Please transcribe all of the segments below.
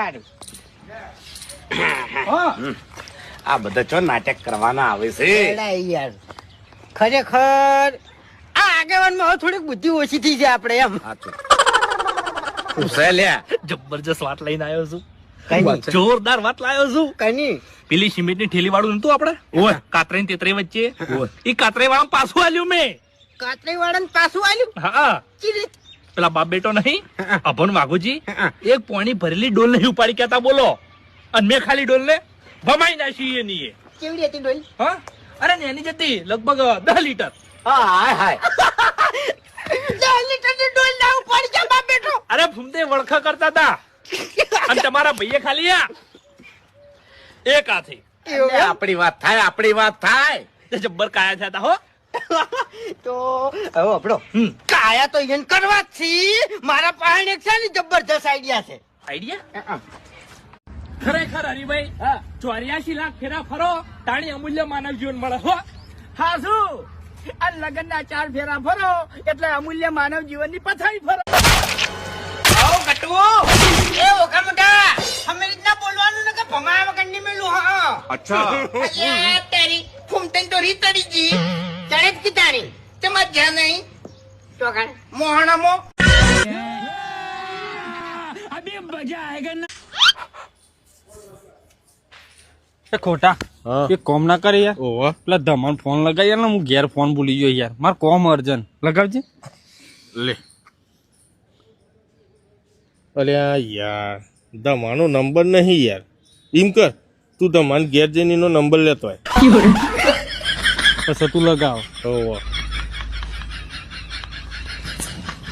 સારું. આ બધા ચો નાટક કરવાના આવે છે? યાર. ખરેખર આ આગેવાનમાં થોડીક બુદ્ધિ ઓછી થઈ છે આપણે એમ. જબરજસ્ત વાત લઈને આવ્યો છું. કઈ જોરદાર વાત લાવ્યો છું. કઈ નહીં. પેલી સિમેન્ટની ઠેલી વાળું નતું આપડે ઓય. કાતરે તેતરે વચ્ચે. એ કાતરે વાળા પાછું આલ્યું મેં. કાતરે વાળાને પાછું આલ્યું? હા? પેલા બાપ બેટો નહીં? અભન વાઘુજી એક પોણી ભરેલી ડોલ નહીં ઉપાડી કેતા બોલો. અને મેં ખાલી ડોલ ને ભમાઈ નાખી એની એ. કેવડી હતી ડોલ? હા? અરે એની જતી લગભગ દસ લીટર. હાય હાય. દસ લીટરની ડોલ ના ઉપાડી જા બાપ બેટો. અરે ફૂમતે વળખા કરતા હતા. અને તમારા ભાઈએ ખાલી આ. એક હાથી. આપણી વાત થાય આપણી વાત થાય. જબ્બર કાયા થયા હતા હો. તો હવે આપણો કાયા તો એને કરવા જ મારા પાસે એક છે ને જબરજસ્ત આઈડિયા છે. આઈડિયા? ખરેખર હરિભાઈ ચોર્યાસી લાખ ફેરા ફરો તાણી અમૂલ્ય માનવ જીવન મળે હો. હા શું? આ લગ્ન ના ચાર ફેરા ફરો એટલે અમૂલ્ય માનવ જીવનની પથારી ફરો. આવો કટવો એ ઓકા મોટા અમે રીતના બોલવાનું ને કે ભમાયા વગરની મેલું હા અચ્છા. તારી ફૂમતન તો રી તડી જી તડે કી તારી તમાર જ્યાં નહીં તો કાણ મોહણામો. એ ખોટા એ કોમ ના કરે યાર. ઓહો. પેલા ધમાન ફોન લગાવી યાર ને હું ઘેર ફોન ભૂલી ગયો યાર. માર કોમ અર્જન. લગાવજે. લે. અલ્યા યાર દમાનો નંબર નહીં યાર. એમ કર તું દમાન ઘેર જઈને એનો નંબર લેતો હોય પછી તું લગાવ.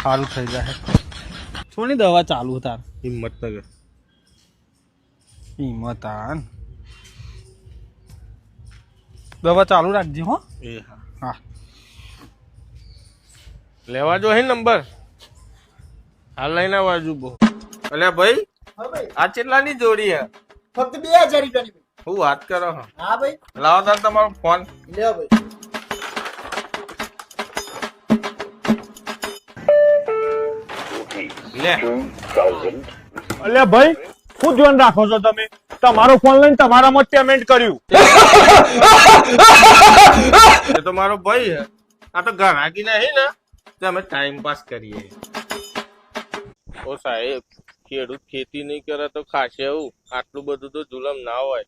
સારું થઈ જાય. થોડી દવા ચાલુ તાર. હિંમતનગર. હિંમત આન દવા ચાલુ રાખજે હો. એ હા. હા. લેવા જો હે નંબર. હાલ લઈને આવજો બો અલ્યા ભાઈ આ કેટલાની જોડી હે? ફક્ત 2000 રૂપિયાની હું વાત કરો હા હા ભાઈ. લાવો તાર તમારો ફોન લ્યો ભાઈ. અલ્યા ભાઈ શું ધ્યાન રાખો છો તમે? તમારો ફોન લઈને તમારામાં જ પેમેન્ટ કર્યું. એ તો મારો ભાઈ હે આ તો ઘરાકી નહીં ને. તો અમે ટાઈમ પાસ કરીએ. ઓ સાહેબ ખેડૂત ખેતી નહીં કરે તો ખાશે એવું આટલું બધું તો જુલમ ના હોય.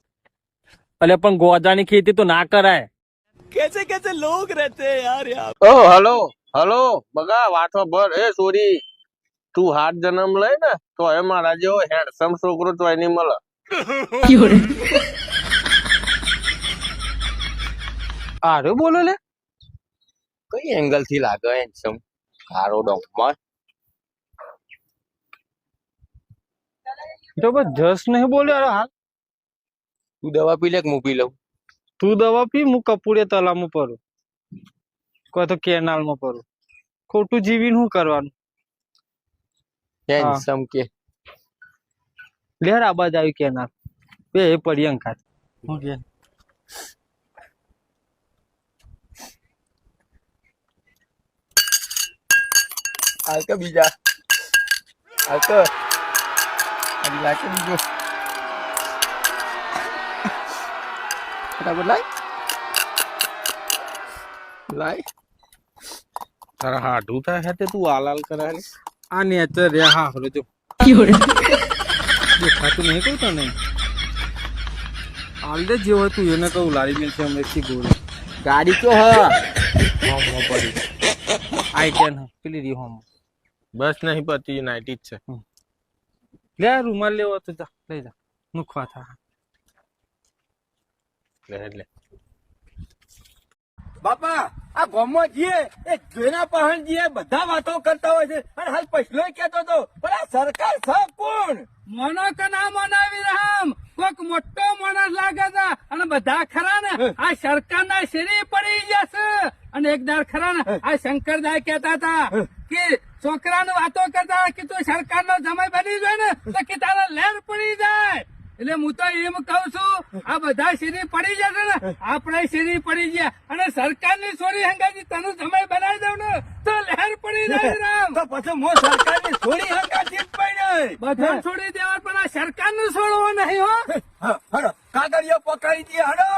અલે પણ ગોજાની ખેતી તો ના કરાય. ઓ હલો હલો બગા વાતો ભર. એ સોરી. તું હાથ જન્મ લે ને તો એ મારા જેવો હેન્ડસમ છોકરો તો નહીં મળે. આરે બોલો લે. કઈ એંગલથી લાગે હેન્ડસમ કારો ડોંગમાં તો બસ જસ નહીં બોલ્યો અરે હાલ. તું દવા પી લે કે હું પી લઉં? તું દવા પી હું કપૂરે તલામું પડું. કોઈ તો કેનાલમાં પડું. ખોટું જીવીને શું કરવાનું? હેન્ડસમ કે. લેર આબાજ આવી કેનાલ. બે એ પર્યંકા હું કે? હાલ કે બીજા. હાલ કે. અગલા કે બીજો બરાબર લાય લાય તારા હાડું થાય છે તે તું હાલ હાલ કરે છે. આ નેચર રે હા હલો જો દેખાતું નહીં કહું તને હાલ દે જે હોય તું એને કહું લારી મેલ છે અમરેથી ગોળ ગાડી તો હ હોમ હોમ પડી આઈ ટેન હ પેલી રી હોમ બસ નહીં પતી યુનાઇટેડ છે લે આ રૂમાલ લેવો તો જા લઈ જા મુખવા થા લે લે બાપા આ ગામમાં જઈએ એ જોઈના પહાણ જઈએ બધા વાતો કરતા હોય છે. અને હાલ પછલો કેતો હતો પણ આ સરકાર છે કોણ? મોનો કે ના મનો વિરામ કોઈક મોટો માણસ લાગે છે અને બધા ખરા ને આ સરકાર ના શેરી પડી જશે અને એક દાર ખરા ને આ શંકરદાય કેતા હતા કે છોકરાને વાતો કરતા કે તું સરકાર નો સમય બની જાય ને તો કે તારા લેર પડી જાય. એટલે હું તો એમ કઉ છું આ બધા શેરી પડી જશે ને આપણે શેરી પડી ગયા. અને સરકારની સોરી હંગાજી તને સમય બનાવી દઉં ને તો લહેર પડી જાય રામ. તો પછી હું સરકારની થોડી હંગાથી જ પડ્યો. બધા છોડી દેવા પણ આ સરકારનું છોડવું નહીં હો. કાગળિયો પકડી દે હળો.